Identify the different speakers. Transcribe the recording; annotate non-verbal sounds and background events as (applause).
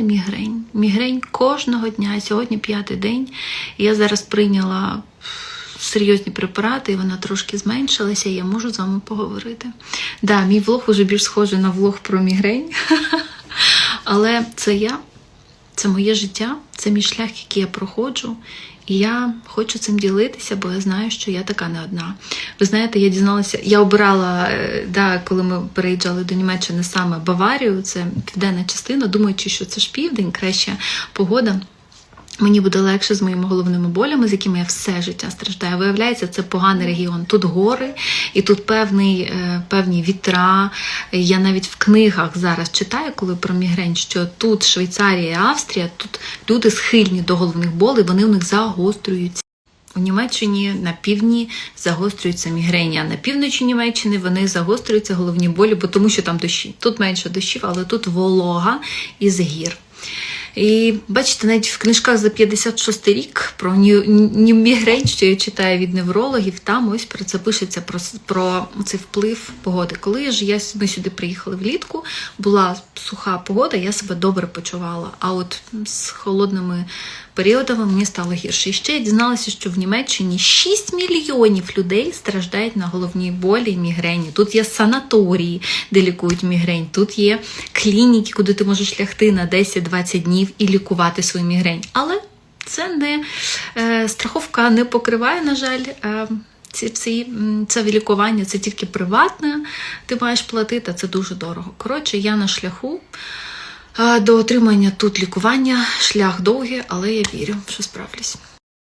Speaker 1: Мігрень. Мігрень кожного дня. Сьогодні п'ятий день. Я зараз прийняла серйозні препарати, і вона трошки зменшилася, і я можу з вами поговорити. Да, мій влог уже більш схожий на влог про мігрень. (laughs) Але це я, це моє життя, це мій шлях, який я проходжу. І я хочу цим ділитися, бо я знаю, що я така не одна. Ви знаєте, я дізналася, я обирала, е, да, коли ми переїжджали до Німеччини саме Баварію, це південна частина, думаючи, що це ж південь, краща погода. Мені буде легше з моїми головними болями, з якими я все життя страждаю. Виявляється, це поганий регіон. Тут гори, і тут певний, е, певні вітра. Я навіть в книгах зараз читаю, коли про мігрень, що тут Швейцарія і Австрія, тут люди схильні до головних болей, вони у них загострюються. У Німеччині на півдні загострюються мігрені, а на півночі Німеччини вони загострюються головні болі, бо тому що там дощі. Тут менше дощів, але тут волога із гір. І бачите, навіть в книжках за 56 рік про ні, ні мігрень, що я читаю від неврологів, там ось про це пишеться про, про цей вплив погоди. Коли ж я ми сюди приїхали влітку, була суха погода, я себе добре почувала. А от з холодними періодами мені стало гірше. І ще я дізналася, що в Німеччині 6 мільйонів людей страждають на головні болі і мігрені. Тут є санаторії, де лікують мігрень. Тут є клініки, куди ти можеш лягти на 10-20 днів і лікувати свою мігрень. Але це не е, страховка не покриває, на жаль. Е, ці, ці, це лікування це тільки приватне, ти маєш платити, а це дуже дорого. Коротше, я на шляху до отримання тут лікування. Шлях довгий, але я вірю, що справлюсь.